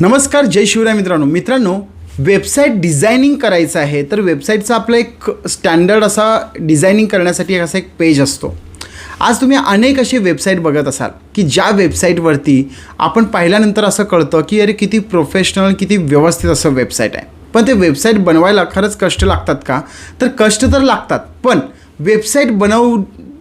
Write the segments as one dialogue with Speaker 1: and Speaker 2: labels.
Speaker 1: नमस्कार जय शिवराय मित्रांनो. मित्रांनो वेबसाईट डिझायनिंग करायचं आहे तर वेबसाईटचा आपला एक स्टँडर्ड असा डिझायनिंग करण्यासाठी एक असा एक पेज असतो. आज तुम्ही अनेक असे वेबसाईट बघत असाल की ज्या वेबसाईटवरती आपण पाहिल्यानंतर असं कळतं की अरे किती प्रोफेशनल किती व्यवस्थित असं वेबसाईट आहे. पण ते वेबसाईट बनवायला खरंच कष्ट लागतात का? तर कष्ट तर लागतात पण वेबसाईट बनव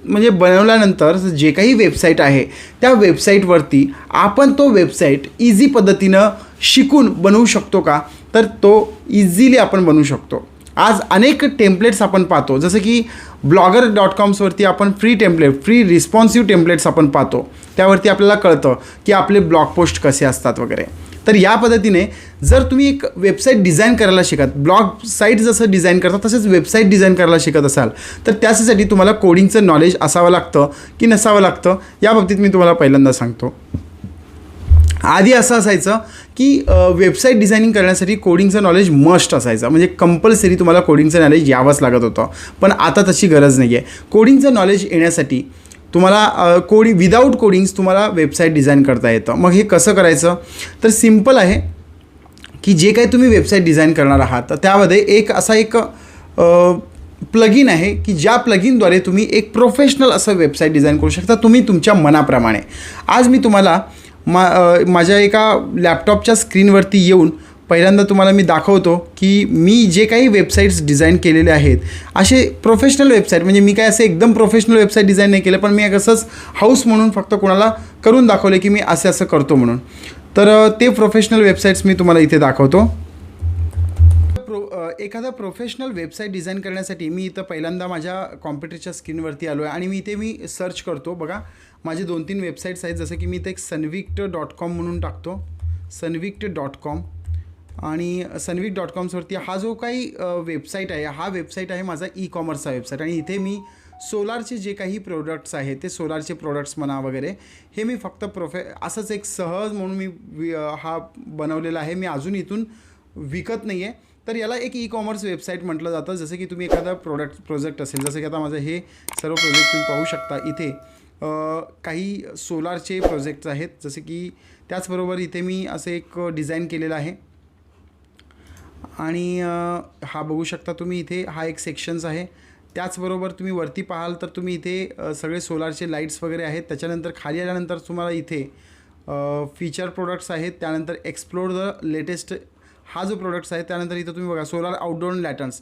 Speaker 1: म्हणजे बनवल्यानंतर जे काही वेबसाईट आहे त्या वेबसाईटवरती आपण तो वेबसाईट इझी पद्धतीनं शिकून बनवू शकतो का? तर तो इझिली आपण बनवू शकतो. आज अनेक टेम्पलेट्स आपण पाहतो. जसं की ब्लॉगर डॉट कॉम्सवरती आपण free template free responsive templates आपण पाहतो. त्यावरती आपल्याला कळतं की आपले ब्लॉग पोस्ट कसे असतात वगैरे. तर या पद्धतीने जर तुम्ही एक वेबसाईट डिझाईन करायला शिकत ब्लॉग साईट जसं डिझाईन करता तसेच वेबसाईट डिझाईन करायला शिकत असाल तर त्यासाठी तुम्हाला कोडिंगचं नॉलेज असावं लागतं की नसावं लागतं या बाबतीत मी तुम्हाला पहिल्यांदा सांगतो. आधी असं असायचं की वेबसाईट डिझायनिंग करण्यासाठी कोडिंगचं नॉलेज मस्ट असायचं. म्हणजे कंपल्सरी तुम्हाला कोडिंगचं नॉलेज यावंच लागत होतं. पण आता तशी गरज नाही आहे कोडिंगचं नॉलेज येण्यासाठी तुम्हाला कोडी विदाऊट कोडिंग्स तुम्हाला वेबसाईट डिझाईन करता येतं. मग हे कसं करायचं? तर सिंपल आहे की जे काही तुम्ही वेबसाईट डिझाईन करणार आहात तर त्यामध्ये एक असा एक प्लगिन आहे की ज्या प्लगिनद्वारे तुम्ही एक प्रोफेशनल असं वेबसाईट डिझाईन करू शकता तुम्ही तुमच्या मनाप्रमाणे. आज मी तुम्हाला मा माझ्या एका लॅपटॉपच्या स्क्रीनवरती येऊन पहिल्यांदा तुम्हाला मी दाखवतो की मी जे काही वेबसाईट्स डिझाईन केलेले आहेत असे प्रोफेशनल वेबसाईट म्हणजे मी काय असे एकदम प्रोफेशनल वेबसाईट डिझाईन नाही केलं पण मी कसंच हाऊस म्हणून फक्त कोणाला करून दाखवले की मी असे असं करतो म्हणून. तर ते प्रोफेशनल वेबसाईट्स मी तुम्हाला इथे दाखवतो. प्रो एखादा प्रोफेशनल वेबसाईट डिझाईन करण्यासाठी मी इथं पहिल्यांदा माझ्या कॉम्प्युटरच्या स्क्रीनवरती आलो आहे आणि मी इथे मी सर्च करतो. बघा माझे दोन तीन वेबसाईट्स आहेत जसं की मी इथे एक सनविक्ट डॉट कॉम म्हणून टाकतो. सनविक्ट डॉट कॉम आणि सनविक डॉट कॉम्सवरती हा जो काही वेबसाईट आहे हा वेबसाईट आहे माझा ई कॉमर्सचा वेबसाईट आणि इथे मी सोलारचे जे काही प्रोडक्ट्स आहेत ते सोलारचे प्रोडक्ट्स म्हणा वगैरे हे मी फक्त प्रोफे असंच एक सहज म्हणून मी वि- हा बनवलेला आहे. मी अजून इथून विकत नाही आहे तर याला एक ई कॉमर्स वेबसाईट म्हटलं जातं. जसं की तुम्ही एखादा प्रोडक्ट प्रोजेक्ट असेल जसं की आता माझं हे सर्व प्रोजेक्ट तुम्ही पाहू शकता इथे. काही सोलारचे प्रोजेक्ट्स आहेत. जसे की त्याचबरोबर इथे मी असं एक डिझाईन केलेलं आहे. आणि हा बघू शकता तुम्ही इथे हा एक सेक्शन्स आहे. त्याचबरोबर तुम्ही वरती पाहाल तर तुम्ही इथे सगळे सोलारचे लाईट्स वगैरे आहेत. त्याच्यानंतर खाली आल्यानंतर तुम्हाला इथे फीचर प्रोडक्ट्स आहेत. त्यानंतर एक्सप्लोर द लेटेस्ट हा जो प्रोडक्ट्स आहे त्यानंतर इथं तुम्ही बघा सोलार आउटडोर लॅटर्न्स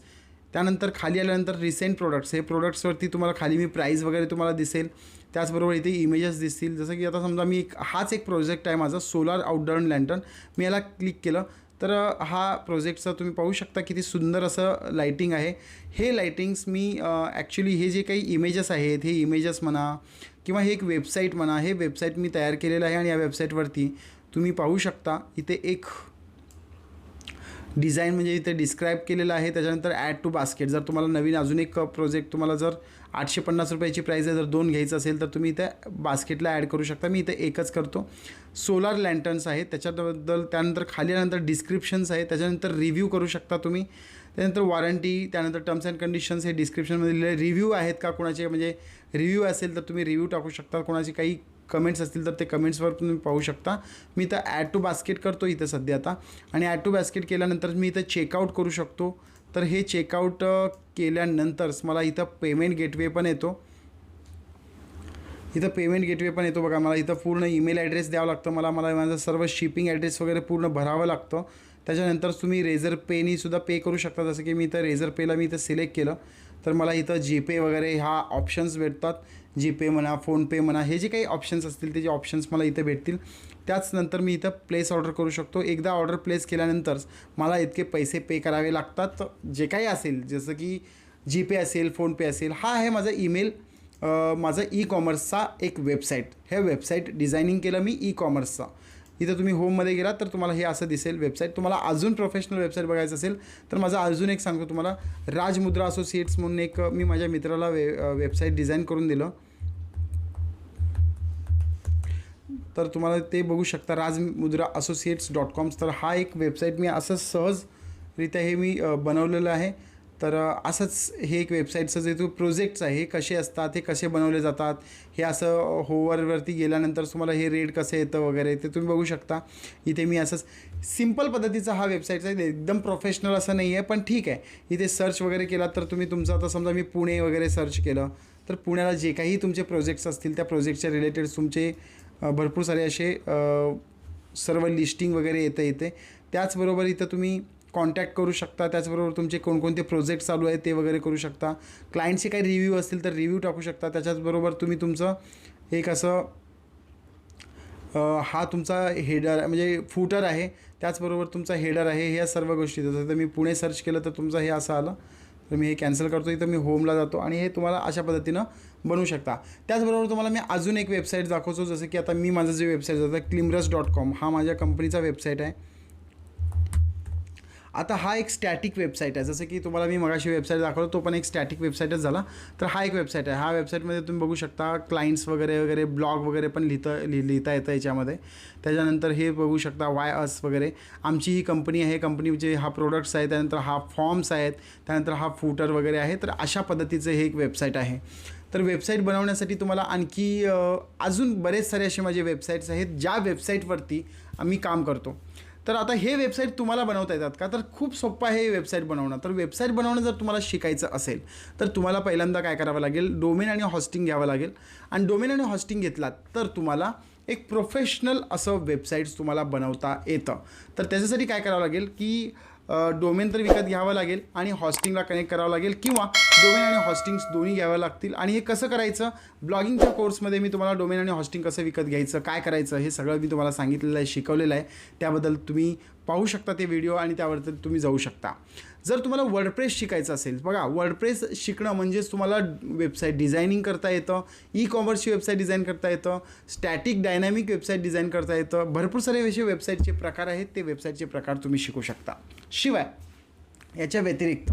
Speaker 1: त्यानंतर खाली आल्यानंतर रिसेंट प्रोडक्ट्स हे प्रोडक्ट्सवरती तुम्हाला खाली मी प्राईस वगैरे तुम्हाला दिसेल. त्याचबरोबर इथे इमेजेस दिसतील. जसं की आता समजा मी एक हाच एक प्रोजेक्ट आहे माझा सोलार आउटडोर लॅन्टर्न मी याला क्लिक केलं. तर हा प्रोजेक्टचा तुम्ही पाहू शकता किती सुंदर असं लाईटिंग आहे. हे लाईटिंग्स मी ॲक्च्युली हे जे काही इमेजेस आहेत हे इमेजेस म्हणा किंवा हे एक वेबसाईट म्हणा हे वेबसाईट मी तयार केलेलं आहे आणि या वेबसाईटवरती तुम्ही पाहू शकता इथे एक डिझाईन म्हणजे इथे डिस्क्राईब केलेलं आहे. त्याच्यानंतर ॲड टू बास्केट जर तुम्हाला नवीन अजून एक प्रोजेक्ट तुम्हाला जर आठशे पन्नास रुपयाची प्राईज आहे. जर दोन घ्यायचं असेल तर तुम्ही इथे बास्केटला ॲड करू शकता. मी इथे एकच करतो. सोलार लँटर्न्स आहेत. त्याच्याबद्दल त्यानंतर खाली डिस्क्रिप्शन्स आहे त्याच्यानंतर रिव्ह्यू करू शकता तुम्ही. त्यानंतर वॉरंटी त्यानंतर टर्म्स अँड कंडिशन्स हे डिस्क्रिप्शनमध्ये लिहिले रिव्ह्यू आहेत. का कोणाचे? म्हणजे रिव्ह्यू असेल तर तुम्ही रिव्ह्यू टाकू शकता. कोणाचे काही कमेंट्स असतील तर ते कमेंट्सवर तुम्ही पाहू शकता. मी इथं ॲड टू बास्केट करतो इथं सध्या आता. आणि ॲड टू बास्केट केल्यानंतर मी इथं चेकआउट करू शकतो. तर हे चेकआउट केल्यानंतरच मला इथं पेमेंट गेटवे पण येतो. इथं पेमेंट गेटवे पण येतो बघा मला इथं पूर्ण ईमेल ॲड्रेस द्यावं लागतं. मला मला माझं सर्व शिपिंग ॲड्रेस वगैरे पूर्ण भरावं लागतं. त्याच्यानंतर तुम्ही रेझर पेनीसुद्धा पे करू शकता. जसं की मी इथं रेझर पेला मी इथं सिलेक्ट केलं. तर मला इथं जीपे वगैरे ह्या ऑप्शन्स भेटतात. जीपे म्हणा फोनपे म्हणा हे जे काही ऑप्शन्स असतील ते जे ऑप्शन्स मला इथे भेटतील त्याचनंतर मी इथं प्लेस ऑर्डर करू शकतो. एकदा ऑर्डर प्लेस केल्यानंतर मला इतके पैसे पे करावे लागतात. जे काही असेल जसं की जीपे असेल फोनपे असेल हा आहे माझा ईमेल माझा माझं ई कॉमर्सचा एक वेबसाईट हे वेबसाईट डिझायनिंग केलं मी ई कॉमर्सचा इथं तुम्ही होममध्ये गेलात तर तुम्हाला हे असं दिसेल वेबसाईट तुम्हाला अजून प्रोफेशनल वेबसाईट बघायचं असेल तर माझं अजून एक सांगतो तुम्हाला. राजमुद्रा असोसिएट्स म्हणून एक मी माझ्या मित्राला वे वेबसाईट डिझाईन करून दिलं. तर तुम्हाला ते बघू शकता. राजमुद्रा असोसिएट्स डॉट कॉम्स तर हा एक वेबसाईट मी असं सहजरित्या हे मी बनवलेलं आहे. तर असंच हे एक वेबसाईटचं जे तो प्रोजेक्ट्स आहे हे कसे असतात हे कसे बनवले जातात हे असं होवरवरती गेल्यानंतर तुम्हाला हे रेड कसं येतं वगैरे ते तुम्ही बघू शकता. इथे मी असंच सिंपल पद्धतीचा हा वेबसाईट आहे एकदम प्रोफेशनल असं नाही आहे पण ठीक आहे. इथे सर्च वगैरे केला तर तुम्ही तुमचं आता समजा मी पुणे वगैरे सर्च केलं तर पुण्याला जे काही तुमचे प्रोजेक्ट्स असतील त्या प्रोजेक्टच्या रिलेटेड तुमचे भरपूर सारे असे सर्व लिस्टिंग वगैरे येतं इथे. त्याचबरोबर इथं तुम्ही कॉन्टॅक्ट करू शकता. त्याचबरोबर तुमचे कोणकोणते प्रोजेक्ट चालू आहेत ते वगैरे करू शकता. क्लायंटचे काही रिव्ह्यू असतील तर रिव्ह्यू टाकू शकता. त्याच्याचबरोबर तुम्ही तुमचं एक असं हा तुमचा हेडर म्हणजे फुटर आहे. त्याचबरोबर तुमचा हेडर आहे. ह्या सर्व गोष्टी. जसं तर मी पुणे सर्च केलं तर तुमचं हे असं आलं. तर मी हे कॅन्सल करतो इथं मी होमला जातो आणि हे तुम्हाला अशा पद्धतीनं बनवू शकता. त्याचबरोबर तुम्हाला मी अजून एक वेबसाईट दाखवतो जसं की आता मी माझं जे वेबसाईट जातं क्लिमरस डॉट कॉम हा माझ्या कंपनीचा वेबसाईट आहे. आता हा एक स्टॅटिक वेबसाईट आहे. जसं की तुम्हाला मी मगाशी वेबसाईट दाखवलं तो पण एक स्टॅटिक वेबसाईटच झाला. तर हा एक वेबसाईट आहे. हा वेबसाईटमध्ये तुम्ही बघू शकता क्लायंट्स वगैरे वगैरे ब्लॉग वगैरे पण लिहितं लिह लिहिता येतं याच्यामध्ये. त्याच्यानंतर हे बघू शकता वाय अस वगैरे. आमची ही कंपनी आहे. कंपनीचे हा प्रोडक्ट्स आहेत. त्यानंतर हा फॉर्म्स आहेत. त्यानंतर हा फूटर वगैरे आहे. तर अशा पद्धतीचं हे एक वेबसाईट आहे. तर वेबसाईट बनवण्यासाठी तुम्हाला आणखी अजून बरेच सारे असे माझे वेबसाईट्स आहेत ज्या वेबसाईटवरती आम्ही काम करतो. तर आता हे वेबसाईट तुम्हाला बनवता येतात का? तर खूप सोपं आहे हे वेबसाईट बनवणं. तर वेबसाईट बनवणं जर तुम्हाला शिकायचं असेल तर तुम्हाला पहिल्यांदा काय करावं लागेल? डोमेन आणि हॉस्टिंग घ्यावं लागेल. आणि डोमेन आणि हॉस्टिंग घेतलात तर तुम्हाला एक प्रोफेशनल असं वेबसाईट्स तुम्हाला बनवता येतं. तर त्याच्यासाठी काय करावं लागेल की डोमेन तर विकत घ्यावं लागेल आणि हॉस्टिंगला कनेक्ट करावं लागेल किंवा डोमेन आणि हॉस्टिंग्स दोन्ही घ्यावं लागतील. आणि हे कसं करायचं? ब्लॉगिंगच्या कोर्समध्ये मी तुम्हाला डोमेन आणि हॉस्टिंग कसं विकत घ्यायचं काय करायचं हे सगळं मी तुम्हाला सांगितलेलं आहे शिकवलेलं आहे. त्याबद्दल तुम्ही पाहू शकता ते व्हिडिओ आणि त्यावरती तुम्ही जाऊ शकता. जर तुम्हाला वर्डप्रेस शिकायचं असेल बघा वर्डप्रेस शिकणं म्हणजेच तुम्हाला वेबसाईट डिझायनिंग करता येतं ई कॉमर्सची वेबसाईट डिझाईन करता येतं स्टॅटिक डायनॅमिक वेबसाईट डिझाईन करता येतं भरपूर सारे असे वेबसाईटचे प्रकार आहेत ते वेबसाईटचे प्रकार तुम्ही शिकू शकता. शिवाय याच्या व्यतिरिक्त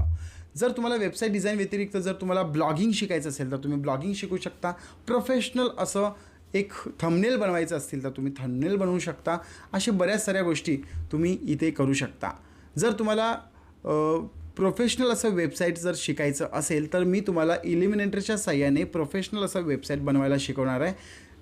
Speaker 1: जर तुम्हाला वेबसाईट डिझाईन व्यतिरिक्त जर तुम्हाला ब्लॉगिंग शिकायचं असेल तर तुम्ही ब्लॉगिंग शिकू शकता. प्रोफेशनल असं एक थंबनेल बनवायचं असतील तर तुम्ही थंबनेल बनवू शकता. अशा बऱ्याच साऱ्या गोष्टी तुम्ही इथे करू शकता. जर तुम्हाला प्रोफेशनल असं वेबसाईट जर शिकायचं असेल तर मी तुम्हाला इलिमिनेटरच्या साह्याने प्रोफेशनल असं वेबसाईट बनवायला शिकवणार आहे.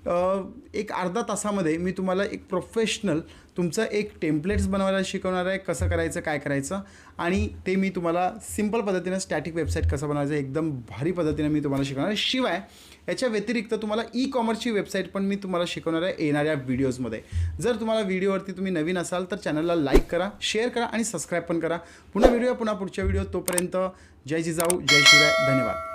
Speaker 1: एक अर्धा तासामध्ये मी तुम्हाला एक प्रोफेशनल तुमचं एक टेम्पलेट्स बनवायला शिकवणार आहे कसं करायचं काय करायचं आणि ते मी तुम्हाला सिंपल पद्धतीनं स्टॅटिक वेबसाईट कसं बनवायचं एकदम भारी पद्धतीनं मी तुम्हाला शिकवणार आहे. शिवाय याच्या व्यतिरिक्त तुम्हाला ई कॉमर्सची वेबसाईट पण मी तुम्हाला शिकवणार आहे येणाऱ्या व्हिडिओजमध्ये जर तुम्हाला व्हिडिओवरती तुम्ही नवीन असाल तर चॅनलला लाईक करा शेअर करा आणि सबस्क्राईब पण करा. पुन्हा व्हिडिओ पुन्हा पुढच्या व्हिडिओ तोपर्यंत. जय जिजाऊ जय शिवराय धन्यवाद.